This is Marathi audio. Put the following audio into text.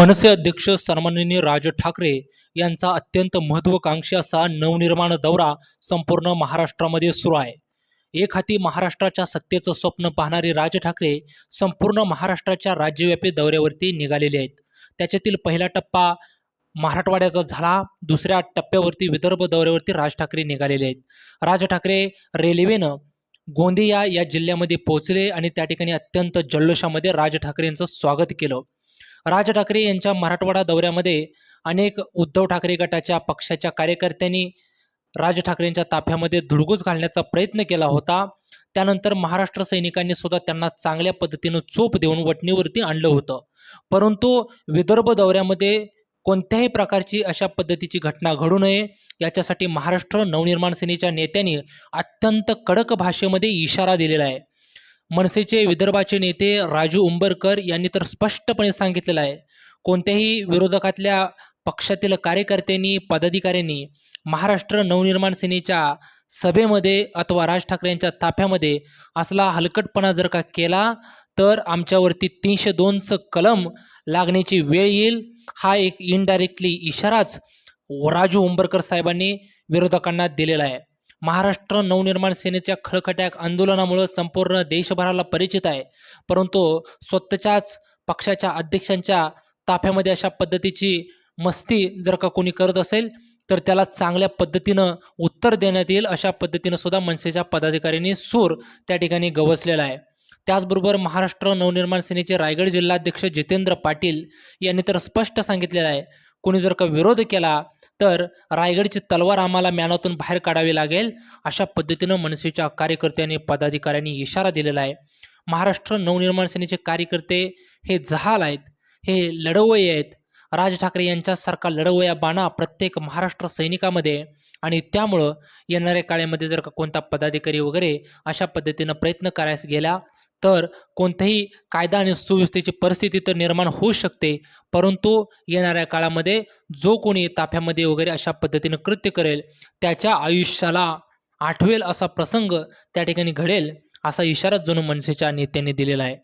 मनसे अध्यक्ष सन्माननीय राज ठाकरे यांचा अत्यंत महत्त्वाकांक्षी असा नवनिर्माण दौरा संपूर्ण महाराष्ट्रामध्ये सुरू आहे. एक हाती महाराष्ट्राच्या सत्तेचं स्वप्न पाहणारे राज ठाकरे संपूर्ण महाराष्ट्राच्या राज्यव्यापी दौऱ्यावरती निघालेले आहेत. त्याच्यातील पहिला टप्पा मराठवाड्याचा झाला दुसऱ्या टप्प्यावरती विदर्भ दौऱ्यावरती राज ठाकरे निघालेले आहेत. राज ठाकरे रेल्वेनं गोंदिया या जिल्ह्यामध्ये पोहोचले आणि त्या ठिकाणी अत्यंत जल्लोषामध्ये राज ठाकरेंचं स्वागत केलं. राज ठाकरे यांच्या मराठवाडा दौऱ्यामध्ये अनेक उद्धव ठाकरे गटाच्या पक्षाच्या कार्यकर्त्यांनी राज ठाकरेंच्या ताफ्यामध्ये धुडगूस घालण्याचा प्रयत्न केला होता. त्यानंतर महाराष्ट्र सैनिकांनी सुद्धा त्यांना चांगल्या पद्धतीनं चोप देऊन वटणीवरती आणलं होतं. परंतु विदर्भ दौऱ्यामध्ये कोणत्याही प्रकारची अशा पद्धतीची घटना घडू नये याच्यासाठी महाराष्ट्र नवनिर्माण सेनेच्या नेत्यांनी अत्यंत कडक भाषेमध्ये इशारा दिलेला आहे. मनसेचे विदर्भाचे नेते राजू उंबरकर यांनी तर स्पष्टपणे सांगितलेलं आहे. कोणत्याही विरोधकातल्या पक्षातील कार्यकर्त्यांनी पदाधिकाऱ्यांनी महाराष्ट्र नवनिर्माण सेनेच्या सभेमध्ये अथवा राज ठाकरेंच्या ताफ्यामध्ये असला हलकटपणा जर का केला तर आमच्यावरती तीनशे दोनचं कलम लागण्याची वेळ येईल. हा एक इनडायरेक्टली इशाराच राजू उंबरकर साहेबांनी विरोधकांना दिलेला आहे. महाराष्ट्र नवनिर्माण सेनेच्या खळखट्याक आंदोलनामुळं संपूर्ण देशभराला परिचित आहे. परंतु स्वतःच्याच पक्षाच्या अध्यक्षांच्या ताफ्यामध्ये अशा पद्धतीची मस्ती जर का कोणी करत असेल तर त्याला चांगल्या पद्धतीनं उत्तर देण्यात येईल अशा पद्धतीनं सुद्धा मनसेच्या पदाधिकाऱ्यांनी सूर त्या ठिकाणी गवसलेला आहे. त्याचबरोबर महाराष्ट्र नवनिर्माण सेनेचे रायगड जिल्हाध्यक्ष जितेंद्र पाटील यांनी तर स्पष्ट सांगितलेलं आहे कोणी जर का विरोध केला तर रायगडची तलवार आम्हाला मॅनातून बाहेर काढावी लागेल अशा पद्धतीनं मनसेच्या कार्यकर्त्यांनी पदाधिकाऱ्यांनी इशारा दिलेला आहे. महाराष्ट्र नवनिर्माण सेनेचे कार्यकर्ते हे जहाल आहेत हे लढवय्ये आहेत. राज ठाकरे यांच्यासारखा लढवया बाणा प्रत्येक महाराष्ट्र सैनिकामध्ये आणि त्यामुळं येणाऱ्या काळामध्ये जर का कोणता पदाधिकारी वगैरे अशा पद्धतीनं प्रयत्न करायस गेला तर कोणत्याही कायदा आणि सुव्यवस्थेची परिस्थिती तर निर्माण होऊ शकते परंतु येणाऱ्या काळामध्ये जो कोणी ताफ्यामध्ये वगैरे अशा पद्धतीनं कृत्य करेल त्याच्या आयुष्याला आठवेल असा प्रसंग त्या ठिकाणी घडेल असा इशारा जणू मनसेच्या नेत्यांनी दिलेला आहे.